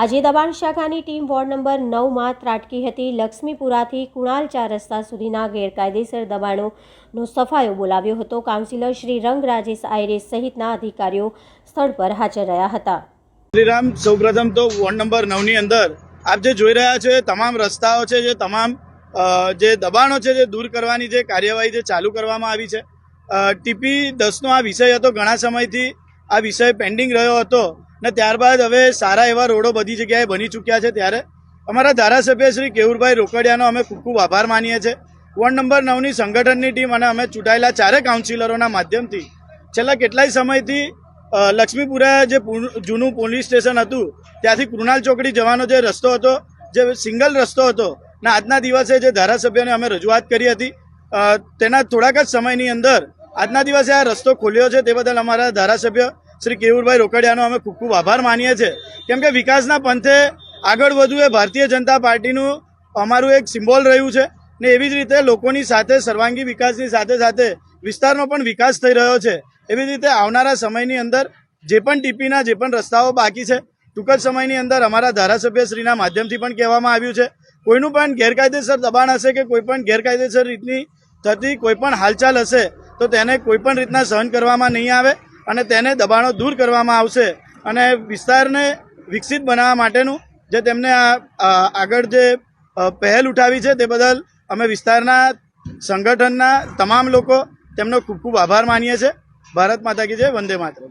આજે દબાણ શાખાની ટીમ વોર્ડ નંબર નવમાં ત્રાટકી હતી. લક્ષ્મીપુરાથી કુણાલ ચાર રસ્તા સુધીના ગેરકાયદેસર દબાણોનો સફાયો બોલાવ્યો હતો. કાઉન્સિલર શ્રી રંગ રાજેશ આયરે સહિતના અધિકારીઓ સ્થળ પર હાજર રહ્યા હતા. શ્રીરામ, સૌપ્રથમ તો વોર્ડ નંબર નવની અંદર આપ જે જોઈ રહ્યા છો તમામ રસ્તાઓ છે, જે તમામ જે દબાણો છે, જે દૂર કરવાની જે કાર્યવાહી જે ચાલુ કરવામાં આવી છે. ટીપી દસનો આ વિષય હતો. ઘણા સમયથી આ વિષય પેન્ડિંગ રહ્યો હતો. ને ત્યારબાદ હવે સારા એવા રોડો બધી જગ્યાએ બની ચૂક્યા છે ત્યારે અમારા ધારાસભ્ય શ્રી કેવુરભાઈ રોકડિયાનો અમે ખૂબ ખૂબ આભાર માનીએ છીએ. વોર્ડ નંબર નવની સંગઠનની ટીમ અને અમે ચૂંટાયેલા ચારે કાઉન્સિલરોના માધ્યમથી છેલ્લા કેટલાય સમયથી લક્ષ્મીપુરા જે જૂનું પોલીસ સ્ટેશન હતું, ત્યાંથી કૃણાલ ચોકડી જવાનો જે રસ્તો હતો, જે સિંગલ રસ્તો હતો, ને આજના દિવસે જે ધારાસભ્યને અમે રજૂઆત કરી હતી તેના થોડાક જ સમયની અંદર આજના દિવસે આ રસ્તો ખોલ્યો છે તે બદલ અમારા ધારાસભ્ય શ્રી કેવુરભાઈ રોકડિયાનો અમે ખૂબ ખૂબ આભાર માનીએ છીએ. કેમ કે વિકાસના પંથે આગળ વધવું એ ભારતીય જનતા પાર્ટીનું અમારું એક સિમ્બોલ રહ્યું છે ને એવી જ રીતે લોકોની સાથે, સર્વાંગી વિકાસની સાથે સાથે વિસ્તારનો પણ વિકાસ થઈ રહ્યો છે. એવી જ રીતે આવનારા સમયની અંદર જે પણ ટીપીના, જે પણ રસ્તાઓ બાકી છે, ટૂંક જ સમયની અંદર અમારા ધારાસભ્યશ્રીના માધ્યમથી પણ કહેવામાં આવ્યું છે. કોઈનું પણ ગેરકાયદેસર દબાણ હશે કે કોઈ પણ ગેરકાયદેસર રીતની થતી કોઈ પણ હાલચાલ હશે, તો તેને કોઈ પણ રીતના સહન કરવામાં નહીં આવે. અને તેને દબાણો દૂર કરવામાં આવશે અને વિસ્તારને વિકસિત બનાવવા માટેનું જે તેમને આગળ જે પહેલ ઉઠાવી છે તે બદલ અમે વિસ્તારના સંગઠનના તમામ લોકો તેમનો ખૂબ ખૂબ આભાર માનીએ છીએ. ભારત માતા કી જય, વંદે માતરમ.